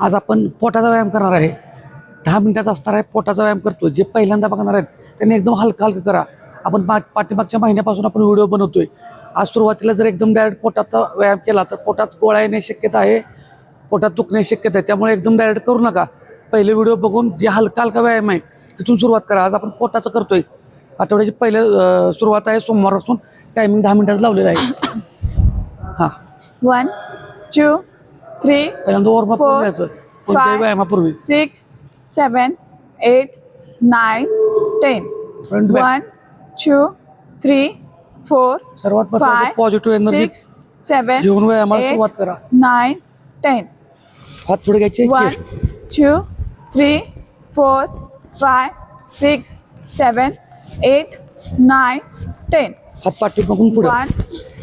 आज आपण पोटाचा व्यायाम करणार आहे. दहा मिनिटाचा असणार आहे पोटाचा व्यायाम करतो जे पहिल्यांदा बघणार आहेत त्यांनी एकदम हलका हलका करा. आपण पा पाठीमागच्या महिन्यापासून आपण व्हिडिओ बनवतोय. आज सुरुवातीला जर एकदम डायरेक्ट पोटाचा व्यायाम केला तर पोटात गोळा येण्याची शक्यता आहे. पोटात दुखण्याची शक्यता आहे. त्यामुळे एकदम डायरेक्ट करू नका. पहिले व्हिडिओ बघून जे हलका हलका व्यायाम आहे तिथून सुरुवात करा. आज आपण पोटाचं करतोय. आठवड्याची पहिले सुरुवात आहे सोमवारपासून. टायमिंग दहा मिनिटाचं लावलेलं आहे. हां. One, two, थ्री पहिल्यांदा ओर्मा फोर कोणत्याही व्यायामापूर्वी. Six seven eight nine ten one two three four सर्वात फाय पॉझिटिव्ह एनर्जी सेवन घेऊन सुरुवात करा. नाईन टेन हात पुढे घ्यायचे one two three four five six seven eight nine ten हात पाठी बघून पुढे वन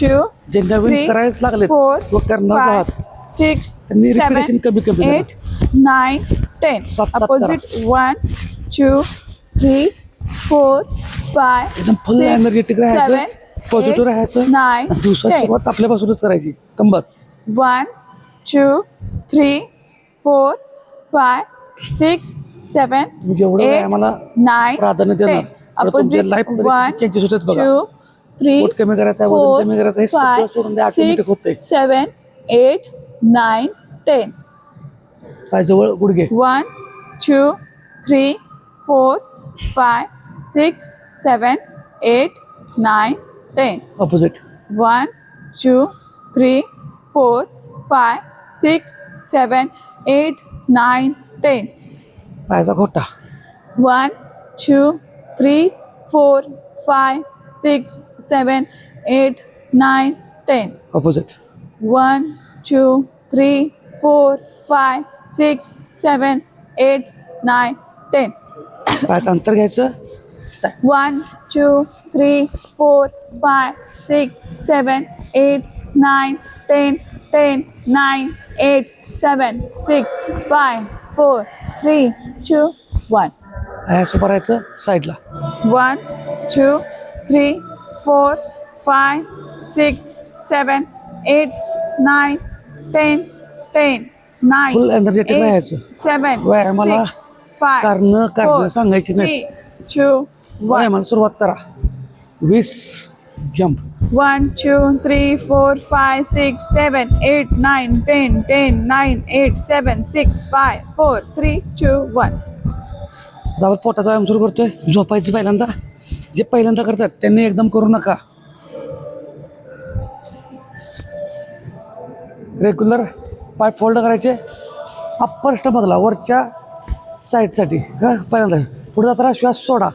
टू जेंना विन करायच लागले फोर करणार आहात. Nine, ten. सात- सात Opposite one, two, three, four, five, एकदम फुल एनर्जेटिक राहायचं पॉझिटिव्ह राहायचं आणि दिवसाची. सुरुवात आपल्यापासूनच करायची कंबर two, three, four, five, six, seven, तुम्ही जेवढं nine, प्राधान्य देणार changes होतात बघा. पोट कमी करायचं कमी करायचं हे सगळं सोडून six, होतंय. Nine, ten. पाय जवळ गुडघे One, two, three, four, five, six, seven, eight, nine, ten. Opposite One, two, three, four, five, six, seven, eight, nine, ten. पायाचा खोटा One, two, three, four, five, six, seven, eight, nine, ten. Opposite One, two three four five six seven eight nine ten. काय अंतर घ्यायचं. One two three four five six seven eight nine ten ten nine eight seven six five four three two one. काय असं करायचं साईडला. One two three four five six seven eight nine ten ten nine full energetic व्हायचं seven व्यायामाला five कारण कारण सांगायचे नाही. टू व्यायामाला सुरुवात करा. वीस jump one two three four five six seven eight nine ten ten nine eight seven six five four three two one आता पोटाचा व्यायाम सुरू करतोय. झोपायचं पहिल्यांदा. जे पहिल्यांदा करतात त्यांनी एकदम करू नका. रेग्युलर पाय फोल्ड करायचे. अप्पर स्टमकला वरच्या साईडसाठी हां पहिल्यांदा. पुढे जाताना श्वास सोडा.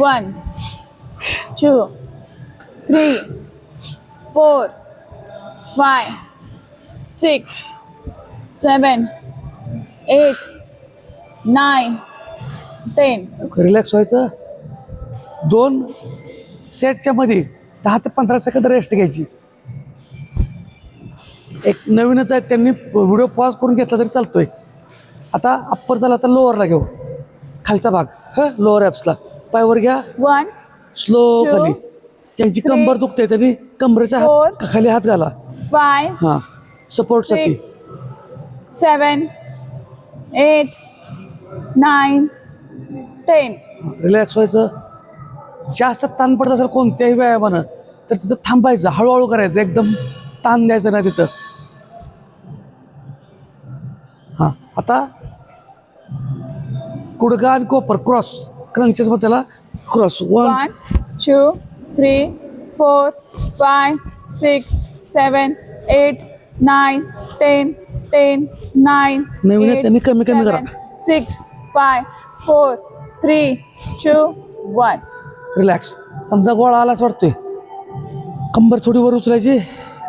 One, two, three, four, five, six, seven, eight, nine, ten. Relax व्हायचं. दोन सेटच्या मध्ये दहा ते पंधरा सेकंद रेस्ट घ्यायची. एक नवीनच आहे त्यांनी व्हिडिओ पॉज करून घेतला तरी चालतोय. आता अप्पर झाला तर लोअरला घेऊ. खालचा भाग. ह लोअर ॲप्सला पायवर घ्या. One, स्लो Two, खाली. ज्यांची three, कंबर दुखते त्यांनी. कमरेच्या हात four, खाली हात घाला. five, हां. सपोर्टसाठी six, seven, eight, nine, ten. Relax व्हायचं. जास्त ताण पडत असेल कोणत्याही व्यायामानं तर तिथं थांबायचं. हळूहळू करायचं एकदम. ताण द्यायचं नाही तिथं. हां आता गुडगा आणि कोपर क्रॉस. क्रंचेस मग त्याला cross. One two, three, four, five, six, seven, eight, nine, ten, ten, nine, नवीन त्यांनी कमी कमी करा. six, five, four, three, two, one. Relax समजा गोळा आलाच वाटतोय. कंबर थोडी वर उचलायची.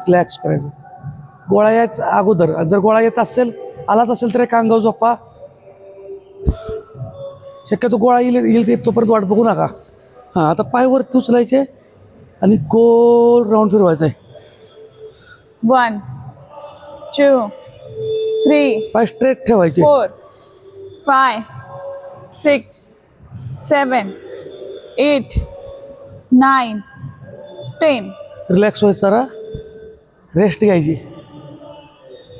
रिलॅक्स करायचं. गोळा यायचा अगोदर. जर गोळा येत असेल आलाच असेल तर एक अंगावर झोपा. शक्यतो गोळा येईल येईल ते तोपर्यंत वाट बघू नका. हां आता पाय वरती उचलायचे आणि गोल राऊंड फिरवायचा आहे One, two, three, पाय स्ट्रेट ठेवायचे. four, five, six, seven, eight, nine, ten. Relax व्हायचं जरा. रेस्ट घ्यायची.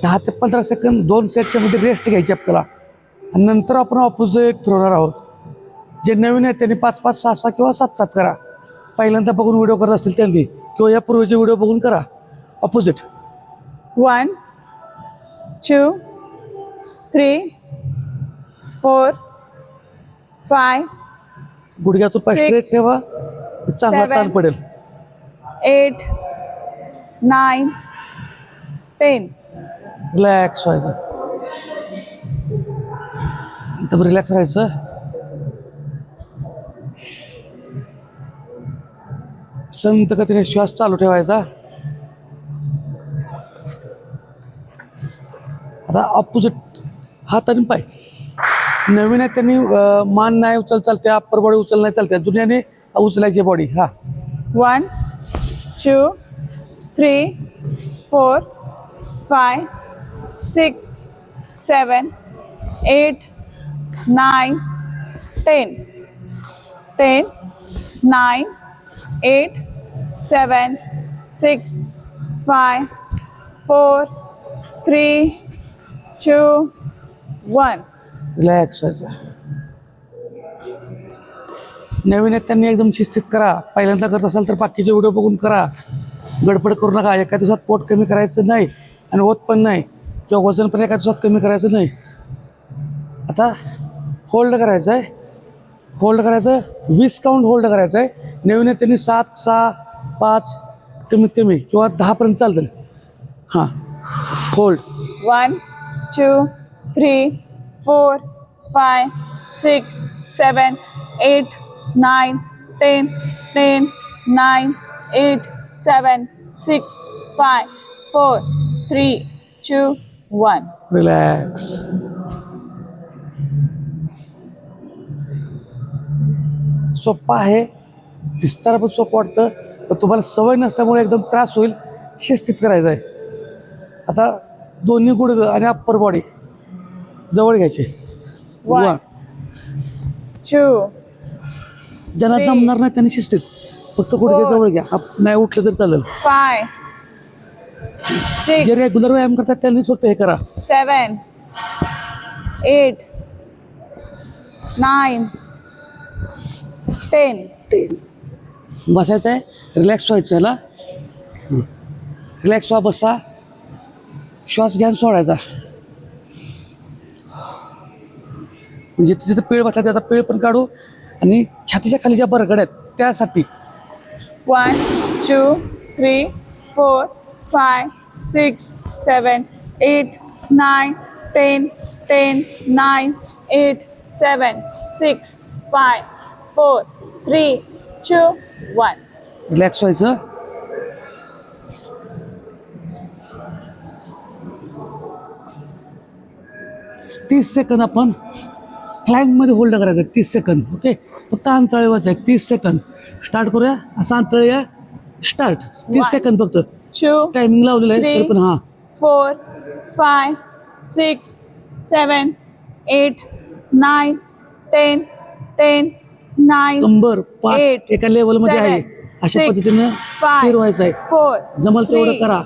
दहा ते पंधरा सेकंद दोन सेटच्या मध्ये रेस्ट घ्यायची आपल्याला. आणि नंतर आपण ऑपोजिट फिरवणार आहोत. जे नवीन आहेत त्यांनी पाच पाच सहा सहा किंवा सात सात करा. पहिल्यांदा बघून व्हिडिओ करत असतील त्यांनी किंवा यापूर्वीचे व्हिडिओ बघून करा. Opposite One, two, three, four, five, गुडघ्याचं पाय स्ट्रेट ठेवा. चांगला ताण पडेल. eight, nine, ten. रिलॅक्स व्हायचं. एकदम रिलॅक्स राहायचं. संत गतीने श्वास चालू ठेवायचा. आता ऑपोजिट हात आणि पाय. नवीन आहे त्यांनी अं, मान नाही उचल चालते अप्पर बॉडी उचल नाही चालते. जुन्याने उचलायची बॉडी हा. One, two, three four five six seven eight nine ten. Ten nine eight seven six five four three two one. Relax नवीन येत त्यांनी एकदम शिस्तित करा. पहिल्यांदा करत असाल तर बाकीचे व्हिडिओ बघून करा. गडबड करू नका. एका दिवसात पोट कमी करायचं नाही आणि होत पण नाही. किंवा वजन पण एका दिवसात कमी करायचं नाही. आता होल्ड करायचं आहे. होल्ड करायचं वीस काउंट होल्ड करायचं आहे. नवीन त्यांनी सात सहा पाच कमीत कमी किंवा दहापर्यंत चालतील हां. Hold one two three four five six seven eight nine ten ten nine eight seven, six, five, four, three, two, one. Relax सोप्पा आहे. दिसताना पण सोपं वाटतं पण तुम्हाला सवय नसल्यामुळे एकदम त्रास होईल शिस्तीत करायचं आहे. आता दोन्ही गुडघं आणि अप्पर बॉडी जवळ घ्यायचे. वन Two, ज्यांना. जमणार नाही त्यांनी शिस्तीत. फक्त गुडघे Four. जवळ घ्या नाही उठलं तरी चालेल. six, जे रेग्युलर व्यायाम करतात त्यांनीच फक्त हे करा. seven, eight, nine, ten. बसायचं आहे. रिलॅक्स व्हायचं याला रिलॅक्स व्हा बसा. श्वास घ्या आणि सोडायचा. म्हणजे तिथे पेळ बसला त्याचा पेळ पण काढू आणि छातीच्या खाली ज्या बरगड आहेत त्यासाठी. One two three four five six seven eight nine ten ten nine eight seven six five four three two one. Relax व्हायचं हो तीस सेकंद आपण फ्लँकमध्ये होल्ड करायचं तीस सेकंद ओके फक्त अंतराळी वाचाय तीस सेकंद स्टार्ट करूया? असं अंतराळी स्टार्ट तीस सेकंद फक्त. टायमिंग लावलेलं आहे three. तरी पण हां. five, six, seven, eight, nine, ten, ten, nine, कंबर पाठ eight, एका लेवलमध्ये आहे. अशा पद्धतीनं स्थिर व्हायचं आहे. four, जमल तेवढं करा.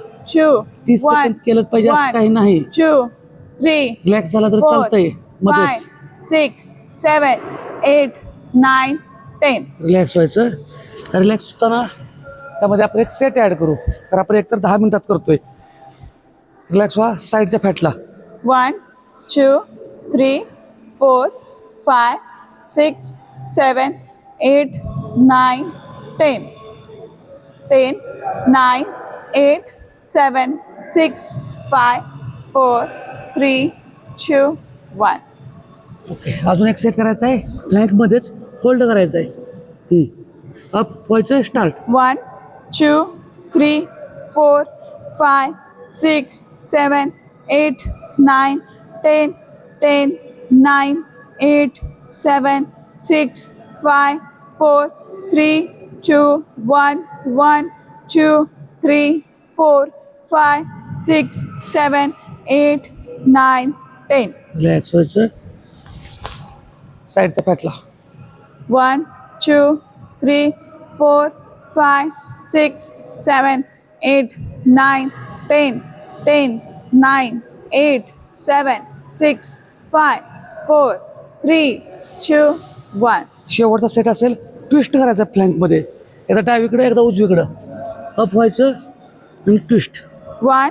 तीस सेकंद केलंच पाहिजे असं काही नाही. three, रिलॅक्स झाला तर चालतंय. मध्येच. Six seven eight nine ten. Relax व्हायचं. रिलॅक्स होता ना त्यामध्ये आपण एक सेट ॲड करू. तर आपण एक तर दहा मिनिटात करतोय. रिलॅक्स व्हा साईडच्या फॅटला one two three four five six seven eight nine ten. Ten nine eight seven six five four three two one. Okay. अजून एक सेट करायचं आहे. फ्लॅंक होल्ड करायचं आहे. अप व्हायचं आहे start one two three four five six seven eight nine ten ten nine eight seven six five four three two one one two three four five six seven eight nine ten relax व्हायचं साईडचा फाटला. One two three four five six seven eight nine ten ten nine eight seven six five four three two one. शेवटचा set असेल twist करायचा फ्लँकमध्ये. एकदा डावीकडं एकदा उजवीकडं अप व्हायचं आणि twist. One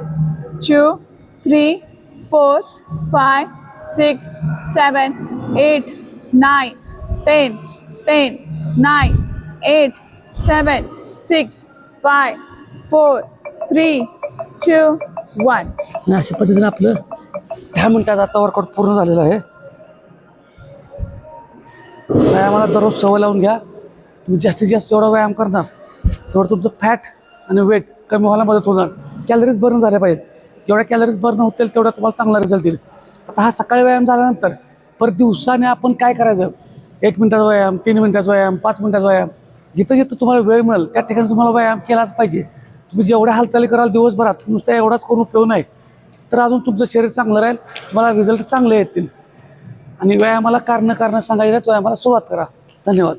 two three four five six seven eight nine, ten, ten, nine, eight, seven, six, five, four, three, two, one. आणि अशा पद्धतीने आपलं दहा मिनिटाचा आता वर्कआउट पूर्ण झालेलं आहे. व्यायामाला दररोज सवय लावून घ्या. तुम्ही जास्तीत जास्त एवढा व्यायाम करणार तेवढं तुमचं फॅट आणि वेट कमी व्हायला मदत होणार. कॅलरीज बर्न झाल्या पाहिजेत. जेवढ्या कॅलरीज बर्न होतील तेवढा तुम्हाला चांगला रिझल्ट येईल. आता हा सकाळी व्यायाम झाल्यानंतर पर दिवसाने आपण काय करायचं? एक मिनिटाचा व्यायाम तीन मिनिटाचा व्यायाम पाच मिनिटाचा व्यायाम. जिथं जिथं तुम्हाला वेळ मिळेल त्या ठिकाणी तुम्हाला व्यायाम केलाच पाहिजे. तुम्ही जेवढ्या हालचाली कराल दिवसभरात नुसत्या एवढाच करून उपयोग नाही. तर अजून तुमचं शरीर चांगलं राहील तुम्हाला रिझल्ट चांगले येतील. आणि व्यायामाला कारणं कारणं सांगायला व्यायामाला सुरुवात करा. धन्यवाद.